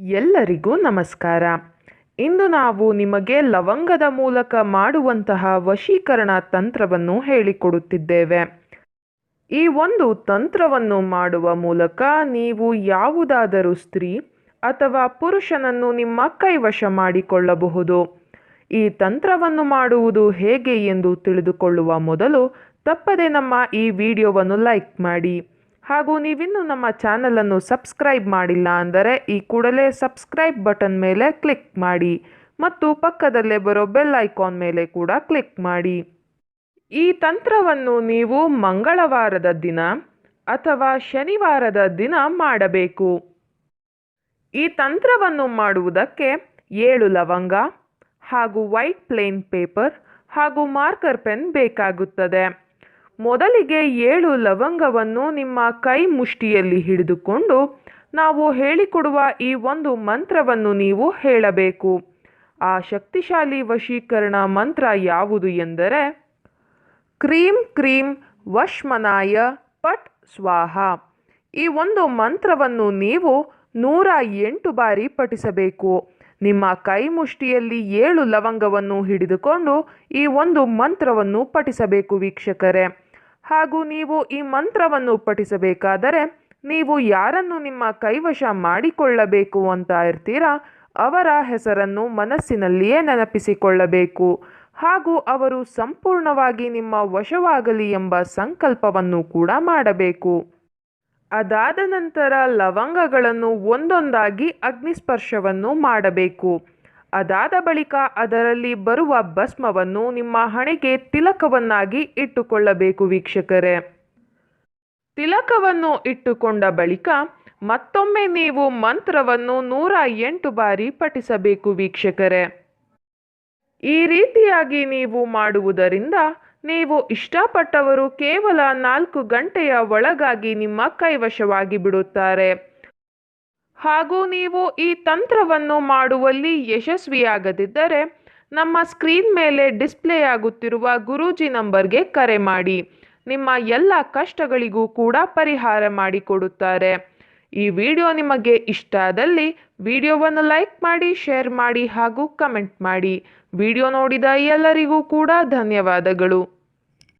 ಎಲ್ಲರಿಗೂ ನಮಸ್ಕಾರ. ಇಂದು ನಾವು ನಿಮಗೆ ಲವಂಗದ ಮೂಲಕ ಮಾಡುವಂತಹ ವಶೀಕರಣ ತಂತ್ರವನ್ನು ಹೇಳಿಕೊಡುತ್ತಿದ್ದೇವೆ. ಈ ಒಂದು ತಂತ್ರವನ್ನು ಮಾಡುವ ಮೂಲಕ ನೀವು ಯಾವುದಾದರೂ ಸ್ತ್ರೀ ಅಥವಾ ಪುರುಷನನ್ನು ನಿಮ್ಮ ಕೈವಶ ಮಾಡಿಕೊಳ್ಳಬಹುದು. ಈ ತಂತ್ರವನ್ನು ಮಾಡುವುದು ಹೇಗೆ ಎಂದು ತಿಳಿದುಕೊಳ್ಳುವ ಮೊದಲು ತಪ್ಪದೆ ನಮ್ಮ ಈ ವಿಡಿಯೋವನ್ನು ಲೈಕ್ ಮಾಡಿ. ಹಾಗೂ ನೀವಿನ್ನೂ ನಮ್ಮ ಚಾನಲನ್ನು ಸಬ್ಸ್ಕ್ರೈಬ್ ಮಾಡಿಲ್ಲ ಅಂದರೆ ಈ ಕೂಡಲೇ ಸಬ್ಸ್ಕ್ರೈಬ್ ಬಟನ್ ಮೇಲೆ ಕ್ಲಿಕ್ ಮಾಡಿ ಮತ್ತು ಪಕ್ಕದಲ್ಲೇ ಬರೋ ಬೆಲ್ ಐಕಾನ್ ಮೇಲೆ ಕೂಡ ಕ್ಲಿಕ್ ಮಾಡಿ. ಈ ತಂತ್ರವನ್ನು ನೀವು ಮಂಗಳವಾರದ ದಿನ ಅಥವಾ ಶನಿವಾರದ ದಿನ ಮಾಡಬೇಕು. ಈ ತಂತ್ರವನ್ನು ಮಾಡುವುದಕ್ಕೆ ಏಳು ಲವಂಗ ಹಾಗೂ ವೈಟ್ ಪ್ಲೇನ್ ಪೇಪರ್ ಹಾಗೂ ಮಾರ್ಕರ್ ಪೆನ್ ಬೇಕಾಗುತ್ತದೆ. ಮೊದಲಿಗೆ ಏಳು ಲವಂಗವನ್ನು ನಿಮ್ಮ ಕೈ ಮುಷ್ಟಿಯಲ್ಲಿ ಹಿಡಿದುಕೊಂಡು ನಾವು ಹೇಳಿಕೊಡುವ ಈ ಒಂದು ಮಂತ್ರವನ್ನು ನೀವು ಹೇಳಬೇಕು. ಆ ಶಕ್ತಿಶಾಲಿ ವಶೀಕರಣ ಮಂತ್ರ ಯಾವುದು ಎಂದರೆ, ಕ್ರೀಂ ಕ್ರೀಂ ವಶ್ಮನಾಯ ಪಟ್ ಸ್ವಾಹ. ಈ ಒಂದು ಮಂತ್ರವನ್ನು ನೀವು ನೂರ ಎಂಟು ಬಾರಿ ಪಠಿಸಬೇಕು. ನಿಮ್ಮ ಕೈ ಮುಷ್ಟಿಯಲ್ಲಿ ಏಳು ಲವಂಗವನ್ನು ಹಿಡಿದುಕೊಂಡು ಈ ಒಂದು ಮಂತ್ರವನ್ನು ಪಠಿಸಬೇಕು ವೀಕ್ಷಕರೇ. ಹಾಗೂ ನೀವು ಈ ಮಂತ್ರವನ್ನು ಪಠಿಸಬೇಕಾದರೆ ನೀವು ಯಾರನ್ನು ನಿಮ್ಮ ಕೈವಶ ಮಾಡಿಕೊಳ್ಳಬೇಕು ಅಂತ ಇರ್ತೀರಾ, ಅವರ ಹೆಸರನ್ನು ಮನಸ್ಸಿನಲ್ಲಿಯೇ ನೆನಪಿಸಿಕೊಳ್ಳಬೇಕು. ಹಾಗೂ ಅವರು ಸಂಪೂರ್ಣವಾಗಿ ನಿಮ್ಮ ವಶವಾಗಲಿ ಎಂಬ ಸಂಕಲ್ಪವನ್ನು ಕೂಡ ಮಾಡಬೇಕು. ಅದಾದ ನಂತರ ಲವಂಗಗಳನ್ನು ಒಂದೊಂದಾಗಿ ಅಗ್ನಿಸ್ಪರ್ಶವನ್ನು ಮಾಡಬೇಕು. ಅದಾದ ಬಳಿಕ ಅದರಲ್ಲಿ ಬರುವ ಭಸ್ಮವನ್ನು ನಿಮ್ಮ ಹಣೆಗೆ ತಿಲಕವನ್ನಾಗಿ ಇಟ್ಟುಕೊಳ್ಳಬೇಕು ವೀಕ್ಷಕರೇ. ತಿಲಕವನ್ನು ಇಟ್ಟುಕೊಂಡ ಬಳಿಕ ಮತ್ತೊಮ್ಮೆ ನೀವು ಮಂತ್ರವನ್ನು ನೂರ ಎಂಟು ಬಾರಿ ಪಠಿಸಬೇಕು ವೀಕ್ಷಕರೇ. ಈ ರೀತಿಯಾಗಿ ನೀವು ಮಾಡುವುದರಿಂದ ನೀವು ಇಷ್ಟಪಟ್ಟವರು ಕೇವಲ ನಾಲ್ಕು ಗಂಟೆಯ ಒಳಗಾಗಿ ನಿಮ್ಮ ಕೈವಶವಾಗಿ ಬಿಡುತ್ತಾರೆ. ಹಾಗೂ ನೀವು ಈ ತಂತ್ರವನ್ನು ಮಾಡುವಲ್ಲಿ ಯಶಸ್ವಿಯಾಗದಿದ್ದರೆ ನಮ್ಮ ಸ್ಕ್ರೀನ್ ಮೇಲೆ ಡಿಸ್ಪ್ಲೇ ಆಗುತ್ತಿರುವ ಗುರೂಜಿ ನಂಬರ್ಗೆ ಕರೆ ಮಾಡಿ. ನಿಮ್ಮ ಎಲ್ಲ ಕಷ್ಟಗಳಿಗೂ ಕೂಡ ಪರಿಹಾರ ಮಾಡಿಕೊಡುತ್ತಾರೆ. ಈ ವಿಡಿಯೋ ನಿಮಗೆ ಇಷ್ಟ ಆದಲ್ಲಿ ವಿಡಿಯೋವನ್ನು ಲೈಕ್ ಮಾಡಿ, ಶೇರ್ ಮಾಡಿ ಹಾಗೂ ಕಮೆಂಟ್ ಮಾಡಿ. ವಿಡಿಯೋ ನೋಡಿದ ಎಲ್ಲರಿಗೂ ಕೂಡ ಧನ್ಯವಾದಗಳು.